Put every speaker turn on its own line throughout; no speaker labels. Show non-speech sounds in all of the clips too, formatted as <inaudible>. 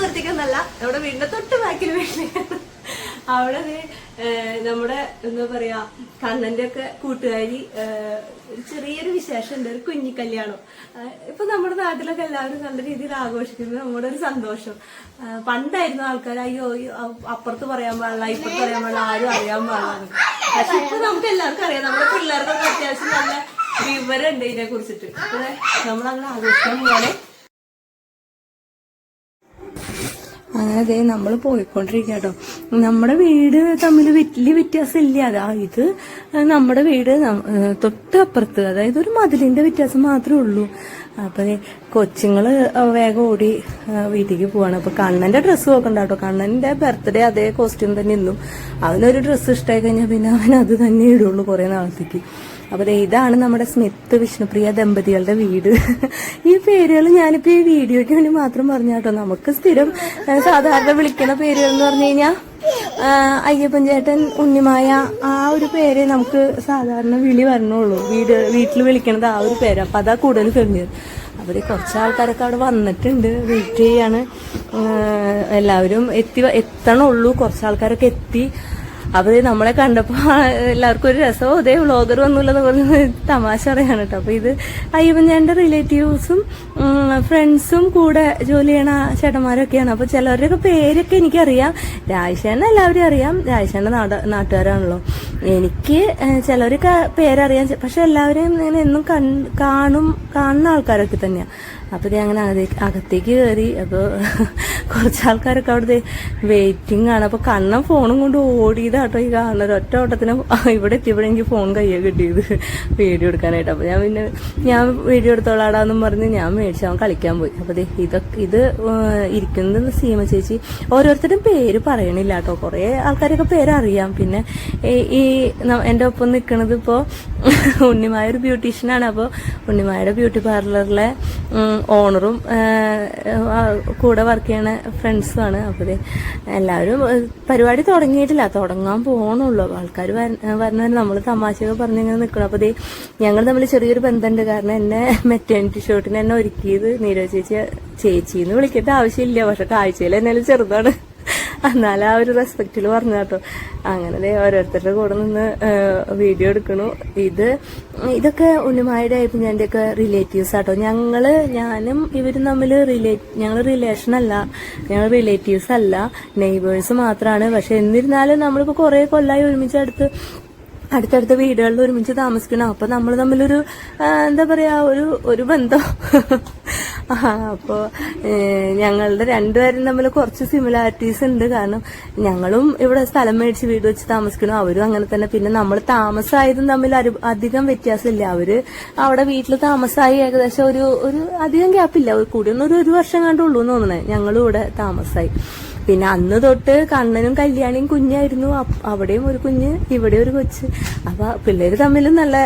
ഒറ്റയ്ക്കൊന്നല്ല നമ്മുടെ വീടിന്റെ തൊട്ട് ബാക്കിൽ വേണ്ടി അവിടെ നമ്മുടെ എന്താ പറയാ കണ്ണന്റെ ഒക്കെ കൂട്ടുകാരി ഒരു ചെറിയൊരു വിശേഷം ഉണ്ട് ഒരു കുഞ്ഞി കല്യാണം ഇപ്പൊ നമ്മുടെ നാട്ടിലൊക്കെ എല്ലാവരും നല്ല രീതിയിൽ ആഘോഷിക്കുന്നത് നമ്മുടെ ഒരു സന്തോഷം. പണ്ടായിരുന്നു ആൾക്കാർ അയ്യോ അപ്പുറത്ത് പറയാൻ പാടില്ല ഇപ്പുറത്ത് പറയാൻ പാടില്ല ആരും അറിയാൻ പാടില്ല പക്ഷെ ഇപ്പൊ നമുക്ക് എല്ലാവർക്കും അറിയാം നമ്മുടെ പിള്ളേർക്കൊക്കെ അത്യാവശ്യം നല്ല വിവരം ഉണ്ട് ഇതിനെ കുറിച്ചിട്ട് നമ്മളങ്ങനെ ആഘോഷിക്കാൻ പോലെ അങ്ങനെ ദേ നമ്മൾ പോയിക്കൊണ്ടിരിക്കുക കേട്ടോ നമ്മുടെ വീട് തമ്മിൽ വലിയ വ്യത്യാസം ഇല്ല അതാ ഇത് നമ്മുടെ വീട് തൊട്ടപ്പുറത്ത് അതായത് ഒരു മതിലിന്റെ വ്യത്യാസം മാത്രമേ ഉള്ളൂ. അപ്പൊ കൊച്ചുങ്ങൾ വേഗം ഓടി വീട്ടിലേക്ക് പോവാണ്. അപ്പൊ കണ്ണന്റെ ഡ്രസ്സ് നോക്കണ്ട കേട്ടോ കണ്ണന്റെ ബർത്ത്ഡേ അതേ കോസ്റ്റ്യൂം തന്നെ ഇന്നും. അവനൊരു ഡ്രസ്സ് ഇഷ്ടമായി കഴിഞ്ഞാൽ പിന്നെ അവൻ അത് തന്നെ ഇടുള്ളൂ കുറെ നാളത്തേക്ക്. അപ്പൊ ദേ ഇതാണ് നമ്മുടെ സ്മിത്ത് വിഷ്ണുപ്രിയ ദമ്പതികളുടെ വീട്. ഈ പേരുകൾ ഞാനിപ്പോ ഈ വീഡിയോയ്ക്ക് വേണ്ടി മാത്രം പറഞ്ഞ കേട്ടോ. നമുക്ക് സ്ഥിരം സാധാരണ വിളിക്കുന്ന പേരുകൾ എന്ന് പറഞ്ഞു കഴിഞ്ഞാൽ അയ്യപ്പൻ ചേട്ടൻ ഉണ്ണിമായ ആ ഒരു പേര് നമുക്ക് സാധാരണ വിളി വരണുള്ളൂ. വീട് വീട്ടിൽ വിളിക്കണത് ആ ഒരു പേര്. അപ്പൊ അതാ കൂടുതൽ കഴിഞ്ഞത് അവർ കുറച്ച് ആൾക്കാരൊക്കെ അവിടെ വന്നിട്ടുണ്ട്. വെയിറ്റ് ചെയ്യാണ് എല്ലാവരും എത്തി എത്തണുള്ളൂ. കുറച്ച് ആൾക്കാരൊക്കെ എത്തി. അപ്പൊ നമ്മളെ കണ്ടപ്പോ എല്ലാവർക്കും ഒരു രസമോ അതേ വ്ളോഗർ വന്നുള്ളത് പറഞ്ഞ് തമാശ പറയാണ് കേട്ടോ അപ്പൊ ഇത് അയ്യപ്പൻചാന്റെ റിലേറ്റീവ്സും ഫ്രണ്ട്സും കൂടെ ജോലി ചെയ്യണ ചേട്ടന്മാരൊക്കെയാണ്. അപ്പൊ ചിലവരുടെയൊക്കെ പേരൊക്കെ എനിക്കറിയാം. രാജശേഖരനെ എല്ലാവരും അറിയാം. രാജശേഖരന്റെ നാട് നാട്ടുകാരാണല്ലോ. എനിക്ക് ചിലവരൊക്കെ പേരറിയാം. പക്ഷെ എല്ലാവരെയും ഇങ്ങനെ എന്നും കാണും കാണുന്ന ആൾക്കാരൊക്കെ തന്നെയാണ് അപ്പൊ ദേ അങ്ങനെ അകത്തേക്ക് കയറി അപ്പൊ <laughs> കുറച്ച് ആൾക്കാരൊക്കെ അവിടെ വെയിറ്റിംഗ് ആണ്. അപ്പൊ കണ്ണൻ ഫോണും കൊണ്ട് ഓടിയതാട്ടോ ഈ കാണുന്നത്. ഒറ്റ ഓട്ടത്തിന് <laughs> ഇവിടെ എത്തിയപ്പോഴേ എനിക്ക് ഫോൺ കയ്യെ കിട്ടിയത് വീഡിയോ എടുക്കാനായിട്ട്. അപ്പോൾ ഞാൻ പിന്നെ ഞാൻ വീഡിയോ എടുത്തോളാടാന്നും പറഞ്ഞ് ഞാൻ മേടിച്ച് അവൻ കളിക്കാൻ പോയി. അപ്പോൾ ഇതൊക്കെ ഇത് ഇരിക്കുന്ന ഇരിക്കുന്നത് സീമ ചേച്ചി. ഓരോരുത്തരും പേര് പറയണില്ല കേട്ടോ കുറെ ആൾക്കാരൊക്കെ പേരറിയാം. പിന്നെ ഈ- എന്റെ ഒപ്പം നിൽക്കുന്നത് ഇപ്പോ <laughs> ഉണ്ണിമായ ഒരു ബ്യൂട്ടീഷ്യനാണ് അപ്പോൾ ഉണ്ണിമായുടെ ബ്യൂട്ടി പാർലറിലെ ഓണറും കൂടെ വർക്ക് ചെയ്യണ ഫ്രണ്ട്സുമാണ് അപ്പോൾ എല്ലാവരും പരിപാടി തുടങ്ങിയിട്ടില്ല. തുടങ്ങാൻ പോകണുള്ളൂ ആൾക്കാർ വരണ നമ്മൾ തമാശയൊക്കെ പറഞ്ഞിങ്ങനെ നിൽക്കണം അപ്പോൾ ദേ ഞങ്ങൾ തമ്മിൽ ചെറിയൊരു ബന്ധമുണ്ട് കാരണം എന്നെ മെറ്റേണിറ്റി ഷോട്ടിന് എന്നെ ഒരുക്കിയത് നീരോ ചേച്ചി ചേച്ചിന്ന് വിളിക്കേണ്ട ആവശ്യമില്ല. പക്ഷെ കാഴ്ചയിൽ എന്നാലും ചെറുതാണ്. എന്നാൽ ആ ഒരു റെസ്പെക്റ്റിൽ പറഞ്ഞു കേട്ടോ. അങ്ങനെ ഓരോരുത്തരുടെ കൂടെ നിന്ന് വീഡിയോ എടുക്കണു. ഇത് ഇതൊക്കെ ഉണ്ണിമായുടെ ഞാൻ ഒക്കെ റിലേറ്റീവ്സ് ആട്ടോ. ഞങ്ങൾ ഞാനും ഇവരും തമ്മിൽ റിലേറ്റ് ഞങ്ങൾ റിലേഷൻ അല്ല. ഞങ്ങൾ റിലേറ്റീവ്സ് അല്ല. നെയ്ബേഴ്സ് മാത്രമാണ് പക്ഷെ എന്നിരുന്നാലും നമ്മളിപ്പോ കുറെ ഒരുമിച്ച് അടുത്ത് അടുത്തടുത്ത വീടുകളിൽ ഒരുമിച്ച് താമസിക്കണം. അപ്പൊ നമ്മൾ തമ്മിലൊരു എന്താ പറയാ ഒരു ഒരു ബന്ധം. ആ, അപ്പോ ഏ, ഞങ്ങളുടെ രണ്ടുപേരും തമ്മിൽ കുറച്ച് സിമിലാരിറ്റീസ് ഉണ്ട്. കാരണം ഞങ്ങളും ഇവിടെ സ്ഥലം മേടിച്ച് വീട് വെച്ച് താമസിക്കണം അവരും അങ്ങനെ തന്നെ. പിന്നെ നമ്മൾ താമസമായതും തമ്മിൽ അധികം വ്യത്യാസമില്ല. അവർ അവിടെ വീട്ടിൽ താമസമായി ഏകദേശം ഒരു ഒരു അധികം ഗ്യാപ്പില്ല കൂടിയൊന്നും കൂടി ഒരു ഒരു വർഷം കണ്ടുള്ളൂ എന്ന് തോന്നണേ ഞങ്ങളും ഇവിടെ താമസമായി പിന്നെ അന്ന് തൊട്ട് കണ്ണനും കല്യാണിയും കുഞ്ഞായിരുന്നു. അവിടെയും ഒരു കുഞ്ഞ് ഇവിടെ ഒരു കൊച്ച്. അപ്പൊ പിള്ളേര് തമ്മിലും നല്ല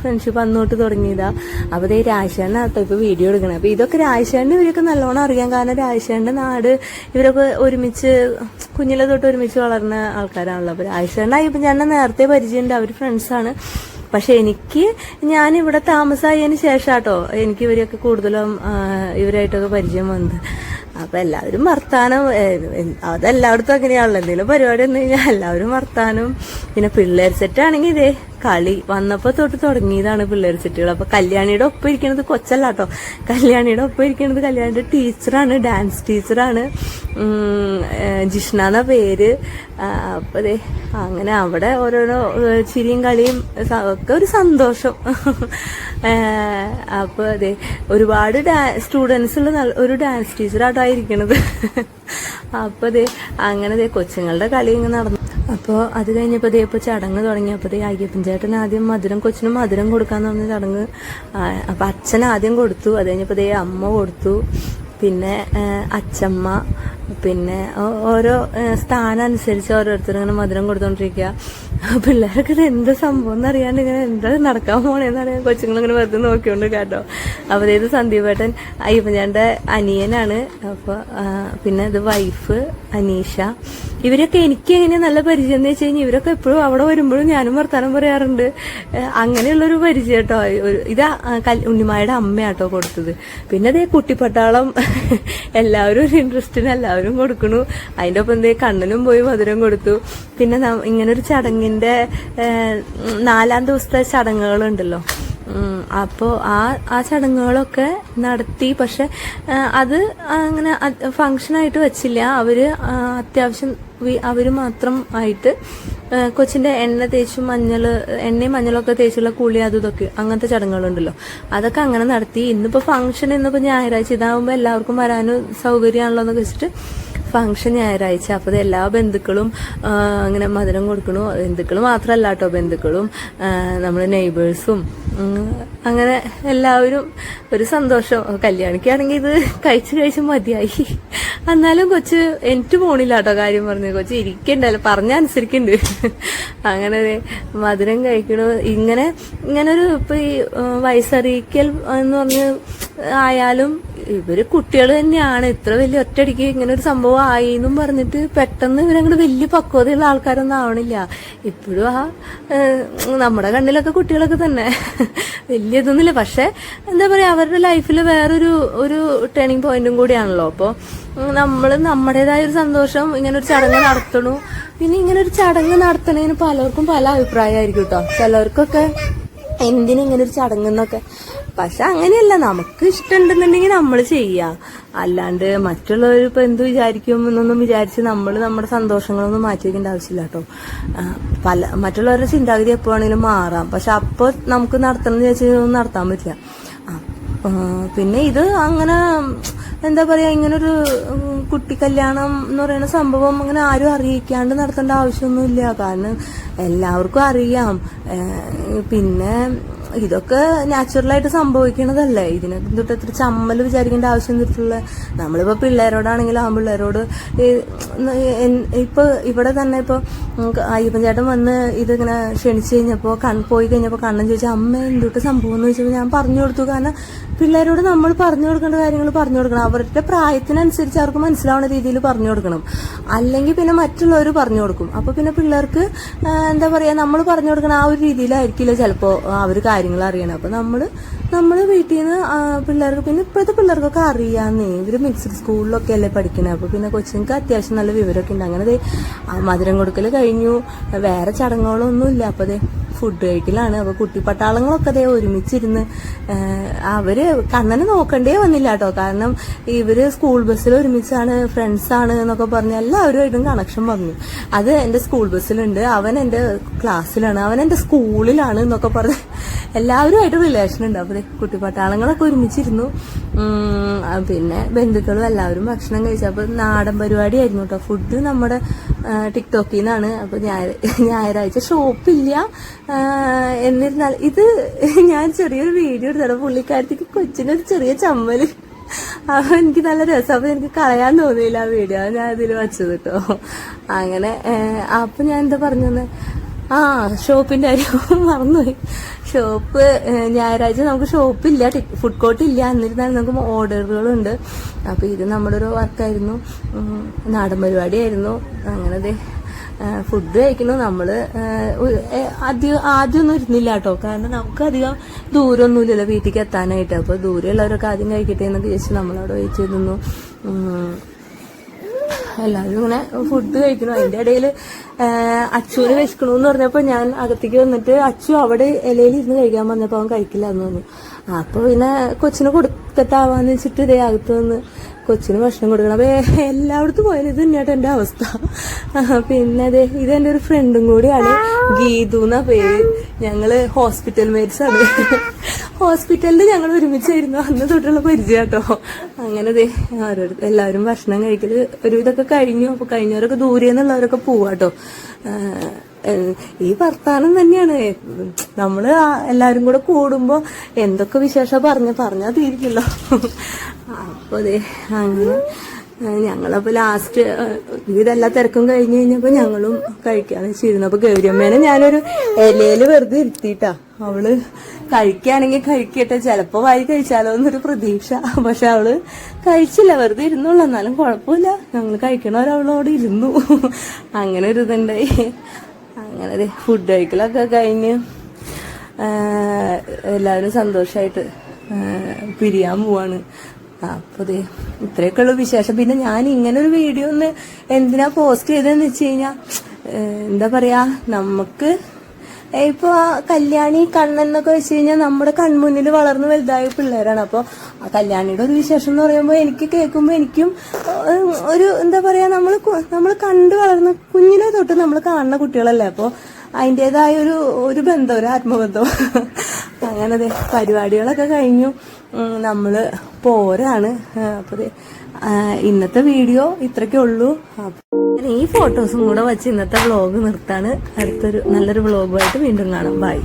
ഫ്രണ്ട്ഷിപ്പ് അന്ന് തൊട്ട് തുടങ്ങിയതാ. അപ്പൊ ദേ രാജശേഖരനാട്ടോ ഇപ്പൊ വീഡിയോ എടുക്കണേ. അപ്പൊ ഇതൊക്കെ രാജശേഖരന് ഇവരൊക്കെ നല്ലോണം അറിയാം. കാരണം രാജശേഖരന്റെ നാട് ഇവരൊക്കെ ഒരുമിച്ച് കുഞ്ഞിലെ തൊട്ട് ഒരുമിച്ച് വളർന്ന ആൾക്കാരാണല്ലോ. അപ്പൊ രാജശേഖരനായി ഇപ്പൊ ഞാൻ നേരത്തെ പരിചയമുണ്ട്. അവർ ഫ്രണ്ട്സാണ് പക്ഷെ എനിക്ക് ഞാൻ ഇവിടെ താമസമായതിന് കേട്ടോ എനിക്ക് ഇവരെയൊക്കെ കൂടുതലും ഇവരായിട്ടൊക്കെ പരിചയം വന്നത്. അപ്പൊ എല്ലാവരും വർത്താനം അതെല്ലായിടത്തും അങ്ങനെയാണല്ലോ. എന്തെങ്കിലും പരിപാടി വന്നു കഴിഞ്ഞാൽ എല്ലാവരും വർത്താനം. പിന്നെ പിള്ളേർ സെറ്റ് ആണെങ്കിൽ ഇതേ. കളി വന്നപ്പോ തൊട്ട് തുടങ്ങിയതാണ് പിള്ളേർ ചുറ്റുകൾ അപ്പൊ കല്യാണിയുടെ ഒപ്പം ഇരിക്കുന്നത് കൊച്ചല്ല കേട്ടോ കല്യാണിയുടെ ഒപ്പം ഇരിക്കുന്നത് കല്യാണിയുടെ ടീച്ചറാണ് ഡാൻസ് ടീച്ചറാണ്. ജിഷ്ണ പേര്. അപ്പൊ അങ്ങനെ അവിടെ ഓരോരോ ചിരിയും കളിയും ഒക്കെ ഒരു സന്തോഷം. അപ്പൊ അതെ ഒരുപാട് സ്റ്റുഡൻസ് ഉള്ള നല്ല- ഒരു ഡാൻസ് ടീച്ചറായിട്ടാ ഇരിക്കണത് അപ്പൊ അതെ അങ്ങനെ കൊച്ചുങ്ങളുടെ കളി ഇങ്ങനെ നടന്നു. അപ്പോൾ അത് കഴിഞ്ഞപ്പോൾ ദേ ഇപ്പോൾ ചടങ്ങ് തുടങ്ങിയപ്പോൾ അയ്യപ്പൻ ചേട്ടൻ ആദ്യം മധുരം കൊച്ചിന് മധുരം കൊടുക്കാന്ന് പറഞ്ഞ ചടങ്ങ് ആ, അപ്പൊ അച്ഛൻ ആദ്യം കൊടുത്തു. അത് കഴിഞ്ഞപ്പോൾ ദേ അമ്മ കൊടുത്തു. പിന്നെ അച്ചമ്മ പിന്നെ ഓരോ സ്ഥാനം അനുസരിച്ച് ഓരോരുത്തരും ഇങ്ങനെ മധുരം കൊടുത്തോണ്ടിരിക്കുക പിള്ളേർക്ക് ഇത് എന്ത് സംഭവം എന്നറിയാണ്ട് ഇങ്ങനെ എന്താ നടക്കാൻ പോണേന്ന് അറിയാൻ കൊച്ചുങ്ങളിങ്ങനെ വെറുതെ നോക്കിയോണ്ട് കേട്ടോ. അപ്പോൾ ഇത് സന്ദീപേട്ടൻ ചേട്ടന്റെ അനിയനാണ്. അപ്പോൾ പിന്നെ ഇത് വൈഫ് അനീഷ. ഇവരൊക്കെ എനിക്ക് എങ്ങനെ നല്ല പരിചയം എന്ന് വെച്ച് കഴിഞ്ഞാൽ ഇവരൊക്കെ എപ്പോഴും അവിടെ വരുമ്പോഴും ഞാനും വർത്താനം പറയാറുണ്ട്. അങ്ങനെയുള്ളൊരു പരിചയം കേട്ടോ. ഇതാ ഉണ്ണിമായുടെ അമ്മയാട്ടോ കൊടുത്തത്. പിന്നെ അതേ കുട്ടിപ്പട്ടാളം. <laughs> എല്ലാവരും ഒരു ഇൻട്രസ്റ്റിന് എല്ലാവരും കൊടുക്കണു. അതിന്റെ ഒപ്പം എന്തേ കണ്ണനും പോയി മധുരം കൊടുത്തു. പിന്നെ ഇങ്ങനൊരു ചടങ്ങിന്റെ നാലാം ദിവസത്തെ ചടങ്ങുകളുണ്ടല്ലോ. അപ്പോ ആ ആ ചടങ്ങുകളൊക്കെ നടത്തി. പക്ഷെ അത് അങ്ങനെ ഫങ്ഷനായിട്ട് വെച്ചില്ല. അവർ അത്യാവശ്യം അവർ മാത്രം ആയിട്ട് കൊച്ചിന്റെ എണ്ണ തേച്ചു മഞ്ഞൾ എണ്ണയും മഞ്ഞളൊക്കെ തേച്ചുള്ള കുളി അതും ഇതൊക്കെ അങ്ങനത്തെ ചടങ്ങുകളുണ്ടല്ലോ. അതൊക്കെ അങ്ങനെ നടത്തി. ഇന്നിപ്പോ ഫംഗ്ഷൻ ഇന്നിപ്പോ ഞായറാഴ്ച ഇതാവുമ്പോ എല്ലാവർക്കും വരാനും സൗകര്യമാണല്ലോ എന്നൊക്കെ വെച്ചിട്ട് ഫംഗ്ഷൻ ഞായറാഴ്ച. അപ്പോൾ എല്ലാ ബന്ധുക്കളും അങ്ങനെ മധുരം കൊടുക്കണു. ബന്ധുക്കൾ മാത്രമല്ല കേട്ടോ ബന്ധുക്കളും നമ്മുടെ നെയ്ബേഴ്സും അങ്ങനെ എല്ലാവരും ഒരു സന്തോഷം. കല്യാണിക്കാണെങ്കിൽ ഇത് കഴിച്ച് കഴിച്ച് മതിയായി. എന്നാലും കൊച്ച് എനിക്ക് പോണില്ല കേട്ടോ കാര്യം പറഞ്ഞു. കൊച്ച് ഇരിക്കണ്ടല്ലോ പറഞ്ഞ അനുസരിക്കുന്നുണ്ട് അങ്ങനെ മധുരം കഴിക്കണു. ഇങ്ങനെ ഇങ്ങനെ ഒരു ഇപ്പൊ ഈ വയസ്സറിയിക്കൽ എന്ന് പറഞ്ഞ് ആയാലും ഇവർ കുട്ടികൾ തന്നെയാണ്. ഇത്ര വലിയ ഒറ്റയടിക്ക് ഇങ്ങനെ ഒരു സംഭവം ആയി എന്നും പറഞ്ഞിട്ട് പെട്ടെന്ന് ഇവരങ്ങോട്ട് വലിയ പക്വതയുള്ള ആൾക്കാരൊന്നും ആവണില്ല. ഇപ്പോഴും ആ നമ്മുടെ കണ്ണിലൊക്കെ കുട്ടികളൊക്കെ തന്നെ. വലിയ ഇതൊന്നുമില്ല. പക്ഷെ എന്താ പറയാ അവരുടെ ലൈഫിൽ വേറൊരു ഒരു ടേണിംഗ് പോയിന്റും കൂടിയാണല്ലോ. അപ്പോൾ നമ്മൾ നമ്മുടേതായ ഒരു സന്തോഷം ഇങ്ങനെ ഒരു ചടങ്ങ് നടത്തണു. പിന്നെ ഇങ്ങനെ ഒരു ചടങ്ങ് നടത്തണതിന് പലർക്കും പല അഭിപ്രായമായിരിക്കും കേട്ടോ ചിലർക്കൊക്കെ എന്തിനും ഇങ്ങനെ ഒരു ചടങ്ങെന്നൊക്കെ പക്ഷെ അങ്ങനെയല്ല നമുക്ക് ഇഷ്ടമുണ്ടെന്നുണ്ടെങ്കിൽ നമ്മൾ ചെയ്യാം. അല്ലാണ്ട് മറ്റുള്ളവർ ഇപ്പൊ എന്ത് വിചാരിക്കും എന്നൊന്നും വിചാരിച്ച് നമ്മൾ നമ്മുടെ സന്തോഷങ്ങളൊന്നും മാറ്റി വെക്കേണ്ട ആവശ്യമില്ല കേട്ടോ. പല മറ്റുള്ളവരുടെ ചിന്താഗതി എപ്പോ വേണേലും മാറാം. പക്ഷെ അപ്പോൾ നമുക്ക് നടത്തണം എന്ന് വെച്ചാൽ നടത്താൻ പറ്റില്ല. പിന്നെ ഇത് അങ്ങനെ എന്താ പറയാ ഇങ്ങനൊരു കുട്ടി കല്യാണം എന്ന് പറയുന്ന സംഭവം അങ്ങനെ ആരും അറിയിക്കാണ്ട് നടത്തേണ്ട ആവശ്യമൊന്നുമില്ല. കാരണം എല്ലാവർക്കും അറിയാം. പിന്നെ ഇതൊക്കെ നാച്ചുറലായിട്ട് സംഭവിക്കണതല്ലേ? ഇതിനെ തൊട്ട് എത്ര ചമ്മൽ വിചാരിക്കേണ്ട ആവശ്യം തൊട്ടുള്ള നമ്മളിപ്പോ പിള്ളേരോടാണെങ്കിലും ആ പിള്ളേരോട് ഈ, ഇപ്പൊ ഇവിടെ തന്നെ ഇപ്പൊ ഉം, അയ്യപ്പൻ ചേട്ടൻ വന്ന് ഇതിങ്ങനെ ക്ഷണിച്ചു കഴിഞ്ഞപ്പോ കൺ പോയി കഴിഞ്ഞപ്പോ കണ്ണൻ ചോദിച്ചു അമ്മ എന്തൊട്ട് സംഭവം? എന്ന് ചോദിച്ചപ്പോൾ ഞാൻ പറഞ്ഞു കൊടുത്തു. കാരണം പിള്ളേരോട് നമ്മൾ പറഞ്ഞു കൊടുക്കേണ്ട കാര്യങ്ങൾ പറഞ്ഞു കൊടുക്കണം. അവരുടെ പ്രായത്തിനനുസരിച്ച് അവർക്ക് മനസ്സിലാവുന്ന രീതിയിൽ പറഞ്ഞു കൊടുക്കണം. അല്ലെങ്കിൽ പിന്നെ മറ്റുള്ളവർ പറഞ്ഞു കൊടുക്കും. അപ്പോൾ പിന്നെ പിള്ളേർക്ക് എന്താ പറയാ നമ്മൾ പറഞ്ഞു കൊടുക്കണ ആ ഒരു രീതിയിലായിരിക്കില്ല ചിലപ്പോ അവർ കാര്യങ്ങൾ അറിയണം അപ്പൊ നമ്മൾ നമ്മൾ വീട്ടിൽ നിന്ന് പിള്ളേർക്ക് പിന്നെ ഇപ്പോഴത്തെ പിള്ളേർക്കൊക്കെ അറിയാന്നേ. ഇവർ മിക്സഡ് സ്കൂളിലൊക്കെ അല്ലേ പഠിക്കണേ. അപ്പോൾ പിന്നെ കൊച്ചുങ്ങൾക്ക് അത്യാവശ്യം നല്ല വിവരമൊക്കെ ഉണ്ട്. അങ്ങനെ മധുരം കൊടുക്കൽ കഴിഞ്ഞു. വേറെ ചടങ്ങുകളൊന്നും ഇല്ല അപ്പൊ ദേ ഫുഡ് കഴിക്കലാണ്. അപ്പൊ കുട്ടി പട്ടാളങ്ങളൊക്കെ ദേ ഒരുമിച്ചിരുന്ന് അവർ കണ്ണനെ നോക്കണ്ടേ വന്നില്ല കേട്ടോ. കാരണം ഇവർ സ്കൂൾ ബസ്സിൽ ഒരുമിച്ചാണ് ഫ്രണ്ട്സ് ആണ് എന്നൊക്കെ പറഞ്ഞ് എല്ലാവരുമായിട്ടും കണക്ഷൻ വന്നു. അത് എന്റെ സ്കൂൾ ബസ്സിലുണ്ട്. അവൻ എന്റെ ക്ലാസ്സിലാണ് അവൻ എന്റെ സ്കൂളിലാണ് എന്നൊക്കെ പറഞ്ഞ് എല്ലാവരുമായിട്ട് റിലേഷൻ ഉണ്ട്. അപ്പൊ ദേ കുട്ടി പട്ടാളങ്ങളൊക്കെ ഒരുമിച്ചിരുന്നു പിന്നെ ബന്ധുക്കളും എല്ലാവരും ഭക്ഷണം കഴിച്ചു. അപ്പൊ നാടൻ പരിപാടിയായിരുന്നു കേട്ടോ ഫുഡ് നമ്മുടെ ടിക്ടോക്കിൽ നിന്നാണ് അപ്പൊ ഞായർ ഞായറാഴ്ച ഷോപ്പില്ല. എന്നിരുന്നാൽ ഇത് ഞാൻ ചെറിയൊരു വീഡിയോ എടുത്തോ. പുള്ളിക്കാരത്തേക്ക് കൊച്ചിനൊരു ചെറിയ ചമ്മൽ അപ്പൊ എനിക്ക് നല്ല രസം. അപ്പൊ എനിക്ക് കളയാൻ തോന്നിയില്ല ആ വീഡിയോ. ഞാൻ ഇതിൽ വച്ചത് കേട്ടോ അങ്ങനെ അപ്പൊ ഞാൻ എന്താ പറഞ്ഞത് ആ ഷോപ്പിന്റെ കാര്യം <laughs> മറന്നുപോയി. ഷോപ്പ് ഞായറാഴ്ച നമുക്ക് ഷോപ്പില്ല ഫുഡ് കോർട്ട് ഇല്ല. എന്നിരുന്നാലും നമുക്ക് ഓർഡറുകളുണ്ട്. അപ്പൊ ഇത് നമ്മുടെ ഒരു വർക്കായിരുന്നു നാടൻ പരിപാടിയായിരുന്നു. അങ്ങനെ അതെ ഫുഡ് കഴിക്കുന്നു. ഏഹ്, അധികം ആദ്യമൊന്നും ഇരുന്നില്ല കേട്ടോ. കാരണം നമുക്ക് അധികം ദൂരമൊന്നുമില്ലല്ലോ വീട്ടിലേക്ക് എത്താനായിട്ട്. അപ്പൊ ദൂരെയുള്ളവരൊക്കെ ആദ്യം കഴിക്കട്ടെ എന്നൊക്കെ ചോദിച്ച് നമ്മളവിടെ വെച്ചിരുന്നു. എല്ലാവരും ഇങ്ങനെ ഫുഡ് കഴിക്കണം അതിന്റെ ഇടയിൽ അച്ചുവിന് വിശക്കണമെന്ന് പറഞ്ഞപ്പോ ഞാൻ അകത്തേക്ക് വന്നിട്ട് അച്ചു അവിടെ ഇലയിൽ ഇരുന്ന് കഴിക്കാൻ വന്നപ്പോൾ അവൻ കഴിക്കില്ല എന്ന് പറഞ്ഞു. അപ്പൊ പിന്നെ കൊച്ചിന് കൊടുക്കത്താവാന്ന് വെച്ചിട്ട് ഇതേ അകത്ത് വന്ന് കൊച്ചിന് ഭക്ഷണം കൊടുക്കണം. അപ്പൊ എല്ലായിടത്തും പോയാലും ഇത് തന്നെയാട്ടോ എന്റെ അവസ്ഥ. പിന്നെ അതെ ഇത് എന്റെ ഒരു ഫ്രണ്ടും കൂടിയാണ് ഗീതു എന്നാ പേര്. ഞങ്ങൾ ഹോസ്പിറ്റൽ മേറ്റ്സ് ആണ്. ഹോസ്പിറ്റലിൽ ഞങ്ങൾ ഒരുമിച്ചായിരുന്നു. അന്ന് തൊട്ടുള്ള പരിചയം കേട്ടോ അങ്ങനെ ഓരോരുത്തർ എല്ലാവരും ഭക്ഷണം കഴിക്കൽ ഒരു ഇതൊക്കെ കഴിഞ്ഞു. അപ്പൊ കഴിഞ്ഞവരൊക്കെ ദൂരെ നിന്നുള്ളവരൊക്കെ പോവാട്ടോ. ഈ വർത്താനം തന്നെയാണ്. നമ്മൾ എല്ലാവരും കൂടെ കൂടുമ്പോ എന്തൊക്കെ വിശേഷം പറഞ്ഞ പറഞ്ഞാ തീരില്ലല്ലോ. അപ്പൊ അതെ അങ്ങനെ. ഞങ്ങളപ്പോ ലാസ്റ്റ് ഇതെല്ലാ തിരക്കും കഴിഞ്ഞു കഴിഞ്ഞപ്പോ ഞങ്ങളും കഴിക്കാന്ന് വെച്ചിരുന്നു. അപ്പൊ ഗൗരിയമ്മേനെ ഞാനൊരു ഇലയിൽ വെറുതെ ഇരുത്തിട്ടാ അവൾ കഴിക്കുകയാണെങ്കിൽ കഴിക്കട്ടെ ചിലപ്പോ വായി കഴിച്ചാലോ എന്നൊരു പ്രതീക്ഷ. പക്ഷെ അവൾ കഴിച്ചില്ല വെറുതെ ഇരുന്നുള്ളൂ എന്നാലും കുഴപ്പമില്ല. ഞങ്ങൾ കഴിക്കണവരവളോട് ഇരുന്നു. അങ്ങനെ ഒരു ഇതുണ്ടായി. അങ്ങനെ ഫുഡ് കഴിക്കലൊക്കെ കഴിഞ്ഞ് എല്ലാവരും സന്തോഷമായിട്ട് പിരിയാൻ പോവാണ്. അപ്പൊ ദേ ഇത്രയൊക്കെ ഉള്ളു വിശേഷം. പിന്നെ ഞാൻ ഇങ്ങനെ ഒരു വീഡിയോ ഒന്ന് എന്തിനാ പോസ്റ്റ് ചെയ്തതെന്ന് വെച്ച് കഴിഞ്ഞാൽ എന്താ പറയാ നമുക്ക് ഇപ്പൊ ആ കല്യാണി കണ്ണൻ എന്നൊക്കെ വെച്ച് കഴിഞ്ഞാൽ നമ്മുടെ കൺമുന്നിൽ വളർന്നു വലുതായ പിള്ളേരാണ്. അപ്പോൾ ആ കല്യാണിയുടെ ഒരു വിശേഷം എന്ന് പറയുമ്പോൾ എനിക്ക് കേൾക്കുമ്പോൾ എനിക്കും ഒരു എന്താ പറയാ നമ്മൾ നമ്മൾ കണ്ടു വളർന്ന കുഞ്ഞിലെ തൊട്ട് നമ്മൾ കാണുന്ന കുട്ടികളല്ലേ. അപ്പോൾ അതിന്റെതായ ഒരു ഒരു ബന്ധം ഒരു ആത്മബന്ധം. അങ്ങനെ പരിപാടികളൊക്കെ കഴിഞ്ഞു. നമ്മൾ പോരാണ് അപ്പോൾ ഇന്നത്തെ വീഡിയോ ഇത്രക്കേ ഉള്ളൂ. ഞാൻ ഈ ഫോട്ടോസും കൂടെ വെച്ച് ഇന്നത്തെ വ്ളോഗ് നിർത്താണ്. അടുത്തൊരു നല്ലൊരു വ്ളോഗുമായിട്ട് വീണ്ടും കാണാം. ബൈ